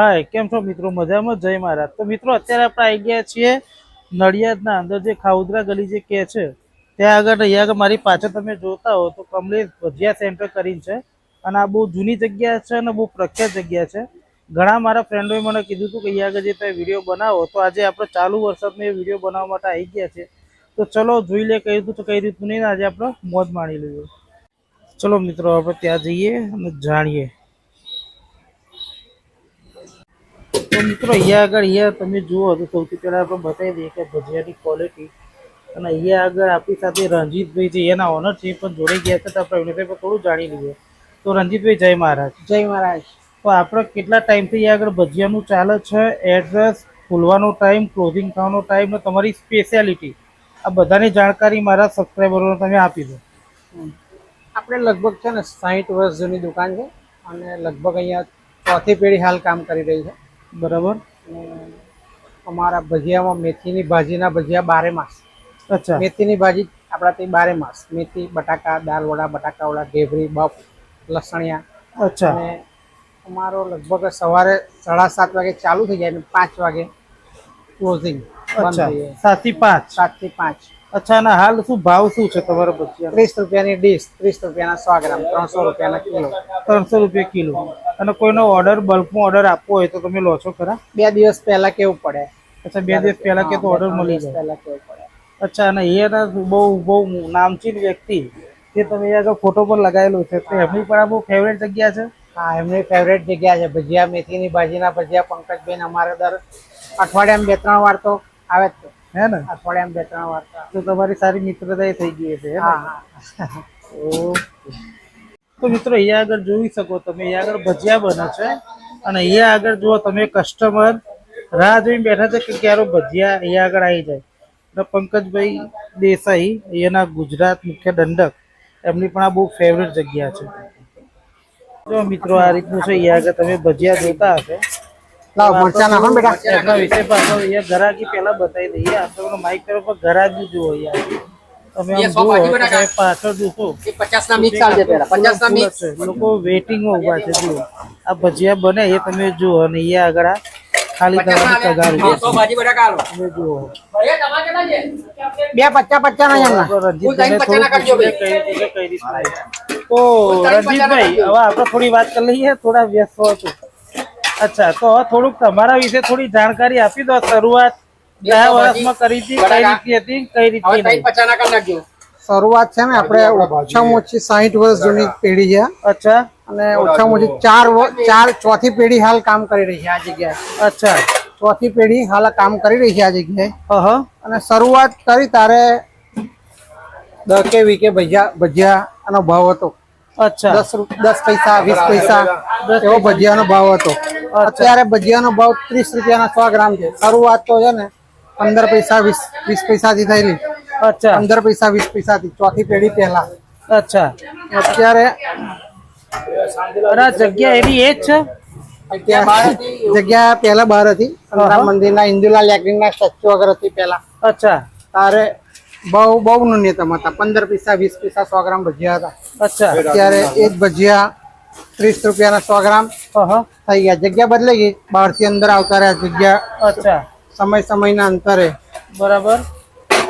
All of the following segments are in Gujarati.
હાય, કેમ છો મિત્રો? મજામાં? જય મહારાજ તો મિત્રો, અત્યારે આપણે આવી ગયા છીએ નડિયાદના અંદર જે ખાઉદરા ગલી જે કે છે, ત્યાં આગળ અહીંયા આગળ મારી પાછળ તમે જોતા હો તો કમલેશ ભજીયા સેન્ટર કરીને છે. અને આ બહુ જૂની જગ્યા છે અને બહુ પ્રખ્યાત જગ્યા છે. ઘણા મારા ફ્રેન્ડોએ મને કીધું હતું કે અહીંયા આગળ જે તમે વીડિયો બનાવો તો આજે આપણે ચાલુ વરસાદમાં એ વીડિયો બનાવવા માટે આવી ગયા છે. તો ચલો, જોઈ લે કઈ રીતનું તો કઈ રીતનું નહીં, આજે આપણે મોજ માણી લઈએ. ચલો મિત્રો, આપણે ત્યાં જઈએ અને જાણીએ. તો મિત્રો અહીંયા આગળ અહીંયા તમે જુઓ તો સૌથી પહેલાં આપણે બતાવી દઈએ કે ભજીયાની ક્વોલિટી અને અહીંયા આગળ આપણી સાથે રણજીતભાઈ છે એના ઓનર છે પણ જોડે ગયા છે તો આપણે એમની પણ થોડું જાણી લઈએ. તો રણજીતભાઈ જય મહારાજ. જય મહારાજ. તો આપણે કેટલા ટાઈમથી અહીંયા આગળ ભજીયાનું ચાલે છે? એડ્રેસ ખોલવાનો ટાઈમ ક્લોઝિંગ થવાનો ટાઈમ ને તમારી સ્પેશિયાલિટી આ બધાની જાણકારી મારા સબસ્ક્રાઈબરોને તમે આપી દો. આપણે લગભગ છે ને સાહીઠ વર્ષ જૂની દુકાન છે અને લગભગ અહીંયા ચોથી પેઢી હાલ કામ કરી રહી છે. બરાબર? અમારા ભજીયામાં મેથીની ભાજીના ભજીયા બારે માસ. અચ્છા. મેથીની ભાજી આપણા ત્યાં બારે માસ. મેથી બટાકા દાળ વડા બટાકા વડા ઢેબરી બફ લસણિયા. અચ્છા. અને અમારો લગભગ સવારે સાડા સાત વાગે ચાલુ થઈ જાય અને પાંચ વાગે ક્લોઝિંગ સાતથી પાંચ. સાતથી પાંચ. અચ્છા અને હાલ શું ભાવ શું છે તમારા પછી ત્રીસ રૂપિયાની ડીશ ત્રીસ રૂપિયાના સો ગ્રામ ત્રણસો રૂપિયાના કિલો. ત્રણસો રૂપિયા કિલો. અને કોઈનો ઓર્ડર બલ્કમાં ઓર્ડર આપવો હોય તો તમે લો છો ખરા? બે દિવસ પહેલા કેવું પડે? અચ્છા બે દિવસ પહેલા કે તો ઓર્ડર મળી જાય. પહેલા કેવું પડે? અચ્છા અને એના બહુ બહુ નામચીન વ્યક્તિ જે તમે અહીંયા ફોટો પર લગાવેલો છે તો એમની પણ આ બહુ ફેવરેટ જગ્યા છે? હા એમની ફેવરેટ જગ્યા છે. ભજીયા મેથીની ભાજીના ભજીયા પંકજબેન અમારે દર અઠવાડિયામાં બે ત્રણ વાર તો આવે જ હે ને? અઠવાડિયામાં બે ત્રણ વાર તો. તમારી સારી મિત્રતા થઈ ગઈ છે તો મિત્રો અહીંયા આગળ જોઈ શકો તમે અહીંયા આગળ ભજીયા બને છે. અને અહીંયા આગળ જુઓ તમે કસ્ટમર રાહ જોઈને બેઠા છે કે ક્યારો ભજીયા અહીંયા આગળ આવી જાય. અને પંકજભાઈ દેસાઈ અહીંયાના ગુજરાત મુખ્ય દંડક. એમની પણ આ બહુ ફેવરેટ જગ્યા છે. જો મિત્રો આ રીતનું છે અહીંયા આગળ તમે ભજીયા જોતા હશે. લાવ મરચા નાખો ને બેટા. એમના વિશે પાછો અહીંયા ગરાગી પહેલા બતાવી દઈએ. આપણે માઇક તરફ ગરાગી જુઓ અહીંયા. તમે આમ જુઓ તો તમે પાછળ જોશો પચાસ ના મિક્સ આવજે પેલા પચાસ ના મિક્સ છે. લોકો વેટિંગ ઊભા છે જુઓ. આ ભજીયા બને એ તમે જુઓ અને અહીંયા આગળ આ ખાલી થવાની કગાર ઊભી છે. ભાજી બટાકા આલો તમે જુઓ. બે પચ્ચા પચ્ચા ના એમના. તો રણજીતભાઈને થોડું પૂછીને કઈ રીતે કઈ રીતના છે. તો રણજીતભાઈ હવે આપણે થોડી વાત કરી લઈએ થોડા વ્યસ્ત હો છો અચ્છા તો થોડુંક તમારા વિશે થોડી જાણકારી આપી દો. શરૂઆત કયા વર્ષમાં કરી હતી કઈ રીતે હતી કઈ રીતે શરૂઆત છે ને આપણે ઓછામાં ઓછી સાહીઠ વર્ષ જૂની પેઢી છે. અચ્છા. અને ઓછામાં ઓછી ચાર ચાર ચોથી પેઢી હાલ કામ કરી રહી છે આ જગ્યાએ. અચ્છા. ચોથી પેઢી હાલ કામ કરી રહી છે આ જગ્યાએ. અને શરૂઆત કરી તારે દકે કે વીકે ભજીયા ભજીયા નો ભાવ હતો. અચ્છા. દસ દસ પૈસા વીસ પૈસા એવો ભજીયાનો ભાવ હતો. અત્યારે ભજીયાનો ભાવ ત્રીસ રૂપિયાના સો ગ્રામ છે. શરૂઆત તો છે ને પંદર પૈસા વીસ વીસ પૈસાથી થયેલી. અચ્છા. પંદર પૈસા વીસ પૈસાથી ચોથી પેઢી પહેલા. અચ્છા. અત્યારે જગ્યા એની એ જ છે? જગ્યા પહેલા બહાર હતી. મંદિરના ઇન્દુલાલ યાગ્નિકના સ્ટેચ્યુ વગર હતી પહેલા. અચ્છા. તારે બહુ બહુ ન્યૂનતમ હતા. પંદર પૈસા વીસ પૈસા સો ગ્રામ ભજીયા હતા. અચ્છા. અત્યારે એક ભજીયા ત્રીસ રૂપિયાના સો ગ્રામ થઈ ગયા. જગ્યા બદલાઈ ગઈ. બહારથી અંદર આવતા રહ્યા જગ્યા. અચ્છા. સમય સમયના અંતરે. બરાબર.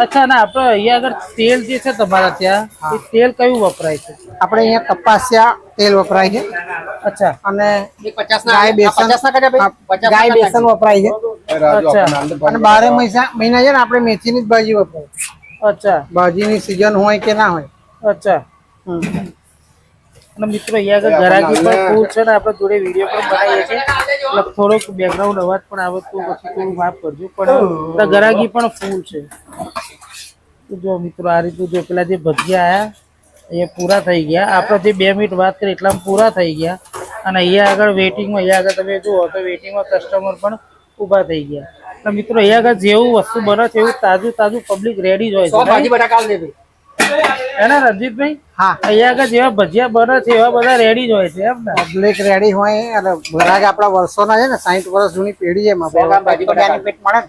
અચ્છા ના આપણે અહીંયા આગળ તેલ જે છે તમારા ત્યાં એ તેલ કયું વપરાય છે? આપણે અહીંયા કપાસિયા તેલ વપરાય છે. અચ્છા. અને ગાય બેસન. ગાય બેસન વપરાય છે. અચ્છા. અને બારે મહિના મહિના છે ને આપણે મેથીની જ ભાજી વપરાય. અચ્છા. ભાજીની સિઝન હોય કે ના હોય. અચ્છા. અને મિત્રો અહીંયા આગળ ગરાગી પણ ફૂલ છે ને આપણે જોડે વીડિયો પણ બનાવીએ છીએ. એટલે થોડોક બેકગ્રાઉન્ડ અવાજ પણ આવે તો પછી થોડું માફ કરજો. પણ ગરાગી પણ ફૂલ છે. જો મિત્રો આ રીતે જો પેલા જે ભજીયા આયા એ પૂરા થઈ ગયા. આપણે જે બે મિનિટ વાત કરી એટલામાં પૂરા થઈ ગયા. અને અહીંયા આગળ વેઇટિંગમાં અહીંયા આગળ તમે જુઓ તો વેઇટિંગમાં કસ્ટમર પણ ઊભા થઈ ગયા. એટલે મિત્રો અહીંયા આગળ જેવું વસ્તુ બને છે એવું તાજું તાજું પબ્લિક રેડી જ હોય છે હે ને રણજીતભાઈ? હા. અહીંયા આગળ જેવા ભજીયા બને છે એવા બધા રેડી જ હોય છે એમ ને? પબ્લિક રેડી હોય અને ભરાગ આપણા વર્ષોના છે ને સાહીઠ વર્ષ જૂની પેઢી છે એમાં બેનિફિટ મળે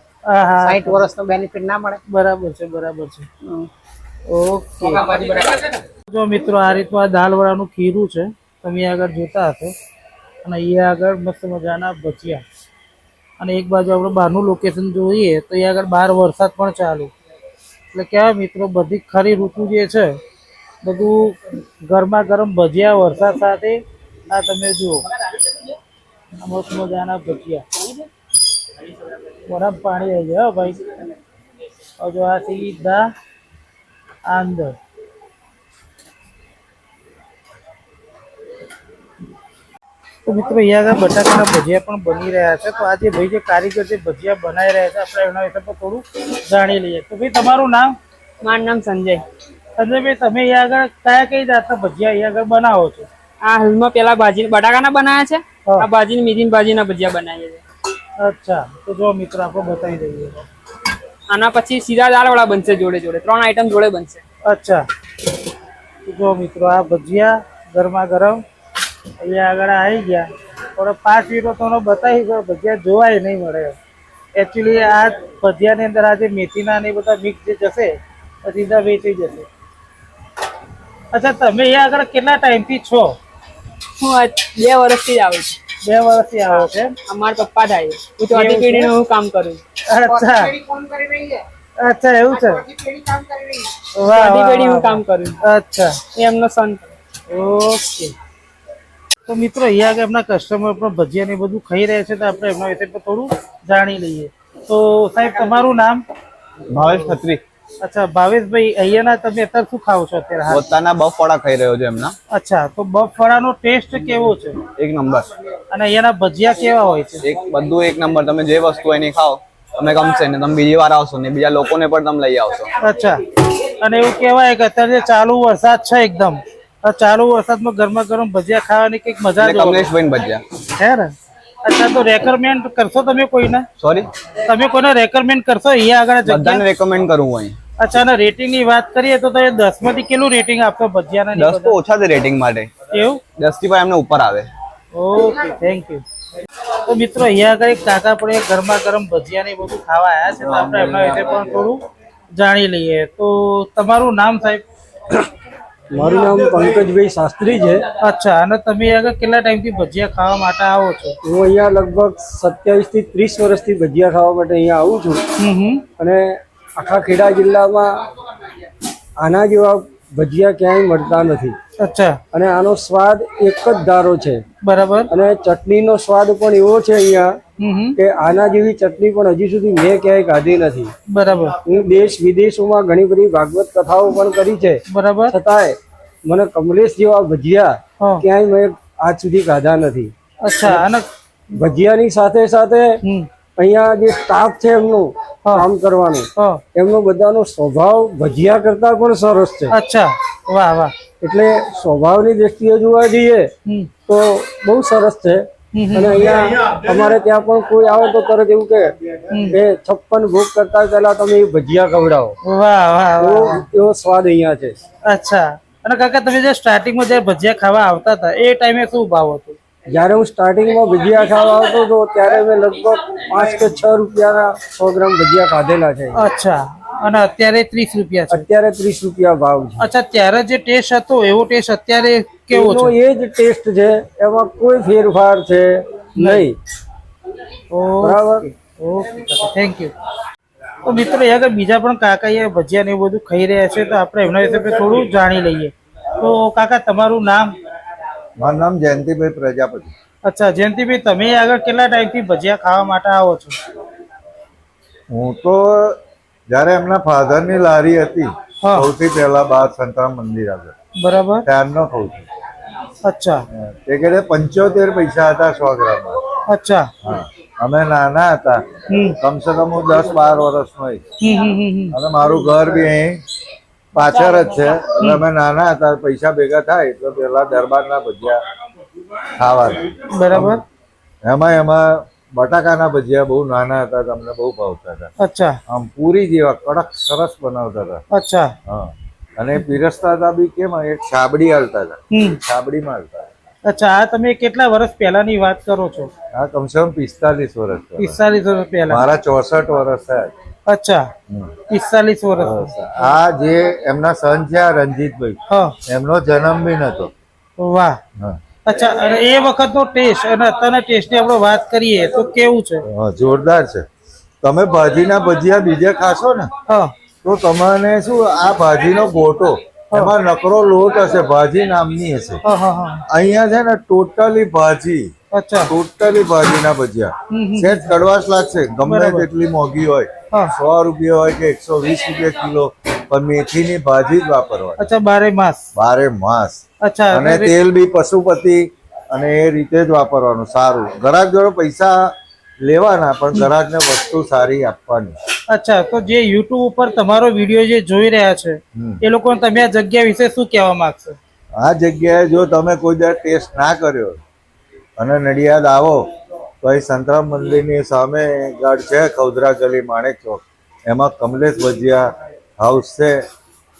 સાહીઠ વર્ષનો બેનિફિટ ના મળે. બરાબર છે બરાબર છે. ઓકે. જો મિત્રો આ રીતનું આ દાલવડાનું ખીરું છે તમે આગળ જોતા હશો. અને અહીંયા આગળ મસ્ત મજાના ભજીયા. અને એક બાજુ આપણે બહારનું લોકેશન જોઈએ તો એ આગળ બહાર વરસાદ પણ ચાલુ. એટલે કેવા મિત્રો, બધી ખરી ઋતુ જે છે, બધું ગરમા ગરમ ભજીયા, વરસાદ સાથે. આ તમે જુઓ. મસ્ત મજાના ભજીયા. ગરમ પાણી આવી જાય ભાઈ. હવે જો આ સીધા અંદર. તો મિત્રો અહીંયા આગળ બટાકાના ભજીયા પણ બની રહ્યા છે. તો આજે ભાઈ જે કારીગર જે ભજીયા બનાવી રહ્યા છે આપણે એના વિશે પણ થોડું જાણી લઈએ. તો ભાઈ તમારું નામ? મારું નામ સંજય. સંજયભાઈ તમે અહીંયા આગળ કયા કઈ જાતના ભજીયા અહીંયા આગળ બનાવો છો? આ હાલમાં પેલા ભાજી બટાકાના બનાવ્યા છે. આ ભાજી મીઠી ભાજીના ભજીયા બનાવીએ છે અચ્છા તો જો મિત્રો આપણે બતાવી દઈએ. આના પછી સીધા દાળ વાળા બનશે જોડે જોડે. ત્રણ આઈટમ જોડે બનશે. અચ્છા તો જો મિત્રો આ ભજીયા ગરમા ગરમ અહીંયા આગળ આવી ગયા. પણ પાંચ મિનિટો તમને બતાવી ગયો ભજીયા જોવાય નહીં મળે. એકચ્યુઅલી આ ભજીયાની અંદર આ જે મેથીના ને બધા મિક્સ જે જશે તો સીધા વેચી જશે. અચ્છા તમે અહીંયા આગળ કેટલા ટાઈમથી છો? હું બે વર્ષથી આવું છું. બે વર્ષથી આવો છે અમારા પપ્પા થાય હું ચોથી પેઢી હું કામ કરું અચ્છા. અચ્છા એવું છે? વાહ પેઢી હું કામ કરું અચ્છા. એ એમનો સન ઓકે. તો મિત્રો અહીંયા આગળ એમના કસ્ટમર પણ ભજીયા ને બધું ખાઈ રહ્યા છે તો આપણે એમના વિશે પણ થોડું જાણી લઈએ. તો સાહેબ તમારું નામ? ભાવેશ ખત્રી અચ્છા ભાવેશભાઈ અહીંયાના તમે અત્યારે શું ખાવ છો અત્યારે પોતાના બફવાડા ખાઈ રહ્યો છે એમના. અચ્છા તો બફળાનો ટેસ્ટ કેવો છે? એક નંબર. અને અહીંયાના ભજીયા કેવા હોય છે? એક બધું એક નંબર. તમે જે વસ્તુ એની ખાઓ. તમે ગમશે ને તમે બીજી વાર આવશો ને બીજા લોકોને પણ તમે લઈ આવશો. અચ્છા. અને એવું કહેવાય કે અત્યારે જે ચાલુ વરસાદ છે એકદમ. ચાલુ વરસાદમાં ગરમા ગરમ ભજીયા ખાવાની કંઈક મજા જ કમલેશભાઈ ભજીયા. હે ને? અચ્છા તો રેકમેન્ડ કરશો તમે કોઈને? સોરી તમે કોઈને રેકમેન્ડ કરશો અહીંયા આગળ બધાને રેકમેન્ડ કરું હું અચ્છા અને રેટિંગની વાત કરીએ તો તમે દસમાંથી કેટલું રેટિંગ આપશો ભજીયાના ને દસ તો ઓછા છે રેટિંગ માટે. એવું? દસથી પણ એમને ઉપર આવે. ઓકે થેન્ક યુ તો મિત્રો અહીંયા આગળ એક કાકા પણ એક ગરમા ગરમ ભજીયા ને બધું ખાવા આવ્યા છે તો આપણે એમના વિશે પણ થોડું જાણી લઈએ. તો તમારું નામ સાહેબ? મારું નામ પંકજભાઈ શાસ્ત્રી છે. અચ્છા અને તમે આગળ કેટલા ટાઈમથી ભજીયા ખાવા માટે આવો છો? હું અહીંયા લગભગ સત્યાવીસથી ત્રીસ વર્ષથી ભજીયા ખાવા માટે અહીંયા આવું છું. અને આખા ખેડા જિલ્લામાં આના જેવા ભજીયા ક્યાંય મળતા નથી. અચ્છા. અને આનો સ્વાદ એક જ ધારો છે. બરાબર. અને ચટણીનો સ્વાદ પણ એવો છે અહીંયા કે આના જેવી ચટણી પણ હજી સુધી મેં ક્યાંય ખાધી નથી. બરાબર. હું દેશ વિદેશોમાં ઘણી બધી ભાગવત કથાઓ પણ કરી છે. બરાબર. છતાંય મને કમલેશ જેવા ભજીયા ક્યાંય મેં આજ સુધી ખાધા નથી. અચ્છા અને ભજીયાની સાથે સાથે અહીંયા જે સ્ટાફ છે એમનું કામ કરવાનું એમનો બધાનો સ્વભાવ ભજીયા કરતા પણ સરસ છે. અચ્છા વાહ વાહ. એટલે સ્વભાવની દ્રષ્ટિએ જોવા જઈએ તો બહુ સરસ છે. અને અહીંયા અમારે ત્યાં પણ કોઈ આવે તો તરત એવું કે છપ્પન ભોગ કરતા પહેલા તમે ભજીયા ખવડાવો. એવો સ્વાદ અહીંયા છે. અચ્છા. અને કાકા તમે જે સ્ટાર્ટિંગમાં જે ભજીયા ખાવા આવતા હતા એ ટાઈમે શું ભાવ હતો? જ્યારે હું સ્ટાર્ટિંગમાં ભજીયા ખાવા આવતો હતો ત્યારે મેં લગભગ પાંચ કે છ રૂપિયાના સો ગ્રામ ભજીયા ખાધેલા છે. અચ્છા. અને અત્યારે ત્રીસ રૂપિયા છે. અત્યારે ત્રીસ રૂપિયા ભાવ છે. અચ્છા ત્યારે જે ટેસ્ટ હતો એવો ટેસ્ટ અત્યારે કેવો છે? એ જ ટેસ્ટ છે એમાં કોઈ ફેરફાર છે નહીં. બરાબર? ઓકે થેન્ક યુ તો મિત્રો આગળ બીજા પણ કાકા એ ભજીયા ને એવું બધું ખાઈ રહ્યા છે તો આપણે એમના વિશે થોડું જાણી લઈએ. તો કાકા તમારું નામ? મારું નામ જયંતિભાઈ પ્રજાપતિ. અચ્છા જયંતિભાઈ તમે આગળ કેટલા ટાઈમથી ભજીયા ખાવા માટે આવો છો? હું તો જ્યારે એમના ફાધરની લારી હતી. સૌથી પહેલા બાર સંતરામ મંદિર આગળ. બરાબર. ત્યારનો કહું છું અચ્છા. તે કે પંચોતેર પૈસા હતા સો ગ્રામમાં અચ્છા. હા. અમે નાના હતા. કમસે કમ હું દસ બાર વર્ષનો હમ હમ. અને મારું ઘર બી અહીં પાછળ જ છે. એટલે અમે નાના હતા પૈસા ભેગા થાય તો પેલા દરબારના ભજીયા ખાવાના. બરાબર. એમાં એમાં બટાકાના ભજીયા બહુ નાના હતા તમને બહુ ભાવતા હતા. અચ્છા. આમ પૂરી જેવા કડક સરસ બનાવતા હતા. અચ્છા. હા. અને પીરસતા હતા બી કેમ એક છાબડી હાલતા હતા. છાબડી હાલતા અચ્છા આ તમે કેટલા વર્ષ પહેલાની વાત કરો છો? આ કમસે કમ પિસ્તાલીસ વર્ષ પિસ્તાલીસ વર્ષ પહેલા. મારા ચોસઠ વર્ષ થયા અચ્છા. પિસ્તાલીસ વર્ષ. આ જે એમના સન છે આ રંજીતભાઈ એમનો જન્મ બી નતો વાહ. હા. અચ્છા અને એ વખતનો ટેસ્ટ અને અત્યારના ટેસ્ટની આપણે વાત કરીએ તો કેવું છે? હા, જોરદાર છે. તમે ભાજીના ભજીયા બીજે ખાશો ને હા. તો તમને શું આ ભાજીનો ગોટો એમાં નકરો લોટ હશે ભાજી નામની હશે. હા હા હા. અહીંયા છે ને ટોટલી ભાજી અચ્છા. ટોટલી ભાજીના ભજીયા. સેજ કડવાશ લાગશે ગમે. તેટલી મોંઘી હોય સો રૂપિયા હોય કે એકસો વીસ રૂપિયા કિલો. પણ મેથીની ભાજી જ વાપરવાની. અચ્છા બારે માસ. બારે માસ. અચ્છા અને તેલ બી પશુપતિ અને એ રીતે જ વાપરવાનું સારું. ગ્રાહક જોડે પૈસા લેવાના પણ ગ્રાહકને વસ્તુ સારી આપવાની. અચ્છા તો જે યુટ્યુબ ઉપર તમારો વીડિયો જે જોઈ રહ્યા છે એ લોકોને તમે આ જગ્યા વિશે શું કહેવા માંગશો? આ જગ્યાએ જો તમે કોઈ દર ટેસ્ટ ના કર્યો અને નડિયાદ આવો તો અહીં સંતરામ મંદિરની સામે ગાઢ છે ખૌદરા ગલી માણેક ચોક. એમાં કમલેશ ભજીયા હાઉસ છે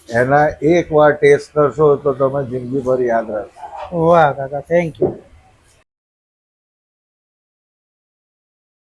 એના એક વાર ટેસ્ટ કરશો તો તમે જિંદગીભર યાદ રાખશો. વાહ, કાકા થેન્ક યુ